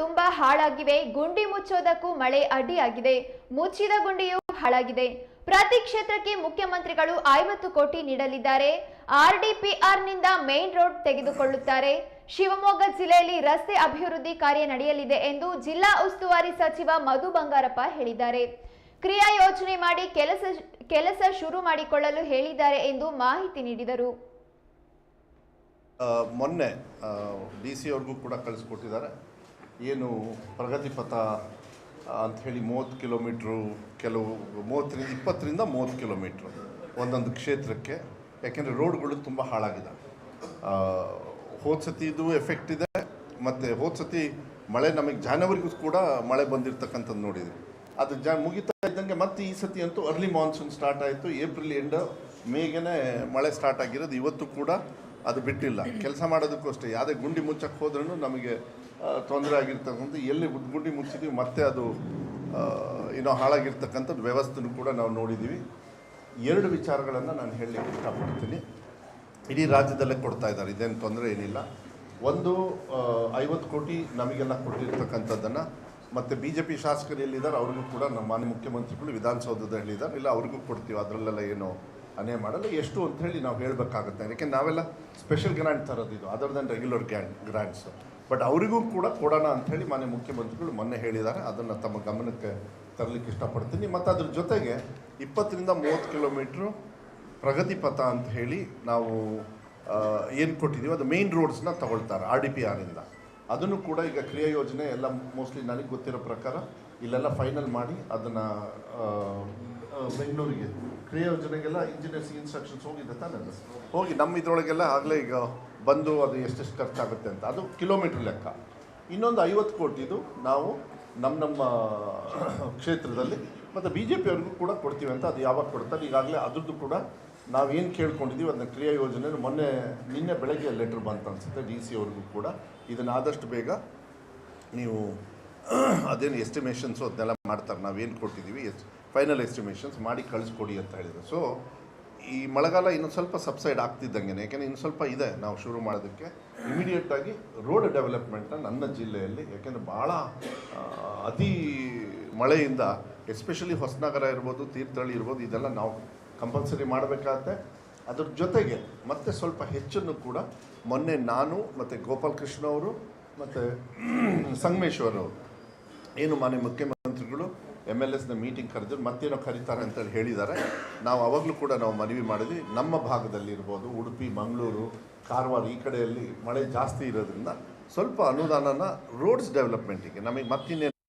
ತುಂಬಾ ಹಾಳಾಗಿವೆ. ಗುಂಡಿ ಮುಚ್ಚೋದಕ್ಕೂ ಮಳೆ ಅಡ್ಡಿಯಾಗಿದೆ. ಮುಚ್ಚಿದ ಗುಂಡಿಯೂ ಹಾಳಾಗಿದೆ. ಪ್ರತಿ ಕ್ಷೇತ್ರಕ್ಕೆ ಮುಖ್ಯಮಂತ್ರಿಗಳು ಐವತ್ತು ಕೋಟಿ ನೀಡಲಿದ್ದಾರೆ. ಆರ್ಡಿಪಿಆರ್ನಿಂದ ಮೇನ್ ರೋಡ್ ತೆಗೆದುಕೊಳ್ಳುತ್ತಾರೆ. ಶಿವಮೊಗ್ಗ ಜಿಲ್ಲೆಯಲ್ಲಿ ರಸ್ತೆ ಅಭಿವೃದ್ಧಿ ಕಾರ್ಯ ನಡೆಯಲಿದೆ ಎಂದು ಜಿಲ್ಲಾ ಉಸ್ತುವಾರಿ ಸಚಿವ ಮಧು ಬಂಗಾರಪ್ಪ ಹೇಳಿದ್ದಾರೆ. ಕ್ರಿಯಾ ಯೋಜನೆ ಮಾಡಿ ಕೆಲಸ ಕೆಲಸ ಶುರು ಮಾಡಿಕೊಳ್ಳಲು ಹೇಳಿದ್ದಾರೆ ಎಂದು ಮಾಹಿತಿ ನೀಡಿದರು. ಮೊನ್ನೆ ಡಿ ಸಿ ಅವ್ರಿಗೂ ಕೂಡ ಕಳಿಸ್ಕೊಟ್ಟಿದ್ದಾರೆ. ಏನು ಪ್ರಗತಿ ಪಥ ಆ, ಅಂತ ಹೇಳಿ ಮೂವತ್ತು ಕಿಲೋಮೀಟ್ರು ಕೆಲವು ಮೂವತ್ತರಿಂದ ಇಪ್ಪತ್ತರಿಂದ ಮೂವತ್ತು ಕಿಲೋಮೀಟ್ರು ಒಂದೊಂದು ಕ್ಷೇತ್ರಕ್ಕೆ. ಯಾಕೆಂದರೆ ರೋಡ್ಗಳು ತುಂಬ ಹಾಳಾಗಿದೆ ಹೋದ ಸತಿದು ಎಫೆಕ್ಟ್ ಇದೆ ಮತ್ತು ಹೋದ ಸತಿ ಮಳೆ ನಮಗೆ ಜಾನವರಿಗೂ ಕೂಡ ಮಳೆ ಬಂದಿರತಕ್ಕಂಥದ್ದು ನೋಡಿದ್ವಿ. ಅದು ಜಾ ಮುಗಿತಾ ಇದ್ದಂಗೆ ಮತ್ತೆ ಈ ಸತಿ ಅಂತೂ ಅರ್ಲಿ ಮಾನ್ಸೂನ್ ಸ್ಟಾರ್ಟ್ ಆಯಿತು. ಏಪ್ರಿಲ್ ಎಂಡ್ ಮೇಗೇ ಮಳೆ ಸ್ಟಾರ್ಟ್ ಆಗಿರೋದು. ಇವತ್ತು ಕೂಡ ಅದು ಬಿಟ್ಟಿಲ್ಲ. ಕೆಲಸ ಮಾಡೋದಕ್ಕೂ ಅಷ್ಟೇ. ಯಾವುದೇ ಗುಂಡಿ ಮುಚ್ಚಕ್ಕೆ ಹೋದ್ರೂ ನಮಗೆ ತೊಂದರೆ ಆಗಿರ್ತಕ್ಕಂಥ ಎಲ್ಲಿ ಗುಡ್- ಮುಚ್ಚಿದ್ದೀವಿ ಮತ್ತೆ ಅದು ಏನೋ ಹಾಳಾಗಿರ್ತಕ್ಕಂಥದ್ದು ವ್ಯವಸ್ಥೆನೂ ಕೂಡ ನಾವು ನೋಡಿದ್ದೀವಿ. ಎರಡು ವಿಚಾರಗಳನ್ನು ನಾನು ಹೇಳಲಿಕ್ಕೆ ಇಷ್ಟಪಡ್ತೀನಿ. ಇಡೀ ರಾಜ್ಯದಲ್ಲೇ ಕೊಡ್ತಾ ಇದ್ದಾರೆ, ಇದೇನು ತೊಂದರೆ ಏನಿಲ್ಲ. ಒಂದು ಐವತ್ತು ಕೋಟಿ ನಮಗೆಲ್ಲ ಕೊಟ್ಟಿರ್ತಕ್ಕಂಥದ್ದನ್ನು, ಮತ್ತು ಬಿ ಜೆ ಪಿ ಶಾಸಕರು ಎಲ್ಲಿದ್ದಾರೆ, ಅವ್ರಿಗೂ ಕೂಡ ನಮ್ಮ ಮಾನ್ಯ ಮುಖ್ಯಮಂತ್ರಿಗಳು ವಿಧಾನಸೌಧದ ಹೇಳಿದ್ದಾರೆ ಇಲ್ಲ ಅವ್ರಿಗೂ ಕೊಡ್ತೀವಿ, ಅದರಲ್ಲೆಲ್ಲ ಏನು ಅನೇ ಮಾಡಲ್ಲ. ಎಷ್ಟು ಅಂತ ಹೇಳಿ ನಾವು ಹೇಳಬೇಕಾಗುತ್ತೆ. ಯಾಕೆ ನಾವೆಲ್ಲ ಸ್ಪೆಷಲ್ ಗ್ರಾಂಟ್ ಇದು other than regular grand grants but ಅವರಿಗೂ ಕೂಡ ಕೊಡೋಣ ಅಂಥೇಳಿ ಮಾನ್ಯ ಮುಖ್ಯಮಂತ್ರಿಗಳು ಮೊನ್ನೆ ಹೇಳಿದ್ದಾರೆ. ಅದನ್ನು ತಮ್ಮ ಗಮನಕ್ಕೆ ತರಲಿಕ್ಕೆ ಇಷ್ಟಪಡ್ತೀನಿ. ಮತ್ತು ಅದ್ರ ಜೊತೆಗೆ ಇಪ್ಪತ್ತರಿಂದ ಮೂವತ್ತು ಕಿಲೋಮೀಟ್ರು ಪ್ರಗತಿ ಪಥ ಅಂತ ಹೇಳಿ ನಾವು ಏನು ಕೊಟ್ಟಿದ್ದೀವಿ ಅದು ಮೇನ್ ರೋಡ್ಸ್ನ ತಗೊಳ್ತಾರೆ ಆರ್ ಡಿ ಪಿ ಆರಿಂದ ಅದನ್ನು ಕೂಡ ಈಗ ಕ್ರಿಯಾ ಯೋಜನೆ ಎಲ್ಲ ಮೋಸ್ಟ್ಲಿ ನನಗೆ ಗೊತ್ತಿರೋ ಪ್ರಕಾರ ಇಲ್ಲೆಲ್ಲ ಫೈನಲ್ ಮಾಡಿ ಅದನ್ನು ಬೆಂಗಳೂರಿಗೆ ಯೋಜನೆಗೆಲ್ಲ ಇಂಜಿನಿಯರ್ಸ್ ಇನ್ಸ್ಟ್ರಕ್ಷನ್ಸ್ ಹೋಗಿದೆ ತಾನೆ? ಹೋಗಿ ನಮ್ಮ ಇದರೊಳಗೆಲ್ಲ ಆಗಲೇ ಈಗ ಬಂದು ಅದು ಎಷ್ಟೆಷ್ಟು ಖರ್ಚಾಗುತ್ತೆ ಅಂತ. ಅದು ಕಿಲೋಮೀಟ್ರ್ ಲೆಕ್ಕ. ಇನ್ನೊಂದು ಐವತ್ತು ಕೋಟಿದು ನಾವು ನಮ್ಮ ನಮ್ಮ ಕ್ಷೇತ್ರದಲ್ಲಿ ಮತ್ತು ಬಿ ಜೆ ಪಿಯವ್ರಿಗೂ ಕೂಡ ಕೊಡ್ತೀವಿ ಅಂತ ಅದು ಯಾವಾಗ ಕೊಡ್ತಾರೆ ಈಗಾಗಲೇ ಅದ್ರದ್ದು ಕೂಡ ನಾವೇನು ಕೇಳ್ಕೊಂಡಿದ್ದೀವಿ ಅದನ್ನ ಕ್ರಿಯಾ ಯೋಜನೆ ಮೊನ್ನೆ ನಿನ್ನೆ ಬೆಳಗ್ಗೆ ಲೆಟ್ರ್ ಬಂತು ಅನಿಸುತ್ತೆ ಡಿ ಸಿ ಅವ್ರಿಗೂ ಕೂಡ. ಇದನ್ನು ಆದಷ್ಟು ಬೇಗ ನೀವು ಅದೇನು ಎಸ್ಟಿಮೇಷನ್ಸು ಅದನ್ನೆಲ್ಲ ಮಾಡ್ತಾರೆ. ನಾವೇನು ಕೊಟ್ಟಿದ್ದೀವಿ ಎಸ್ ಫೈನಲ್ ಎಸ್ಟಿಮೇಷನ್ಸ್ ಮಾಡಿ ಕಳಿಸ್ಕೊಡಿ ಅಂತ ಹೇಳಿದರು. ಸೊ ಈ ಮಳೆಗಾಲ ಇನ್ನೊಂದು ಸ್ವಲ್ಪ ಸಬ್ಸೈಡ್ ಆಗ್ತಿದ್ದಂಗೆ ಯಾಕೆಂದರೆ ಇನ್ನು ಸ್ವಲ್ಪ ಇದೆ ನಾವು ಶುರು ಮಾಡೋದಕ್ಕೆ. ಇಮಿಡಿಯೇಟಾಗಿ ರೋಡ್ ಡೆವಲಪ್ಮೆಂಟ್ನ ನನ್ನ ಜಿಲ್ಲೆಯಲ್ಲಿ, ಯಾಕೆಂದರೆ ಭಾಳ ಅತಿ ಮಳೆಯಿಂದ ಎಸ್ಪೆಷಲಿ ಹೊಸನಗರ ಇರ್ಬೋದು, ತೀರ್ಥಹಳ್ಳಿ ಇರ್ಬೋದು, ಇದೆಲ್ಲ ನಾವು ಕಂಪಲ್ಸರಿ ಮಾಡಬೇಕಾಗತ್ತೆ. ಅದ್ರ ಜೊತೆಗೆ ಮತ್ತೆ ಸ್ವಲ್ಪ ಹೆಚ್ಚನ್ನು ಕೂಡ ಮೊನ್ನೆ ನಾನು ಮತ್ತು ಗೋಪಾಲಕೃಷ್ಣ ಅವರು ಮತ್ತು ಸಂಗಮೇಶ್ವರ್ ಅವರು ಏನು ಮಾನ್ಯ ಮುಖ್ಯಮಂತ್ರಿಗಳು ಎಂ ಎಲ್ ಎಸ್ನ ಮೀಟಿಂಗ್ ಕರೆದ್ರು, ಮತ್ತೇನೋ ಕರೀತಾರೆ ಅಂತೇಳಿ ಹೇಳಿದ್ದಾರೆ. ನಾವು ಅವಾಗಲೂ ಕೂಡ ನಾವು ಮನವಿ ಮಾಡಿದ್ವಿ. ನಮ್ಮ ಭಾಗದಲ್ಲಿ ಇರ್ಬೋದು, ಉಡುಪಿ, ಮಂಗಳೂರು, ಕಾರವಾರ ಈ ಕಡೆಯಲ್ಲಿ ಮಳೆ ಜಾಸ್ತಿ ಇರೋದ್ರಿಂದ ಸ್ವಲ್ಪ ಅನುದಾನನ ರೋಡ್ಸ್ ಡೆವಲಪ್ಮೆಂಟಿಗೆ ನಮಗೆ ಮತ್ತಿನ್ನೇನು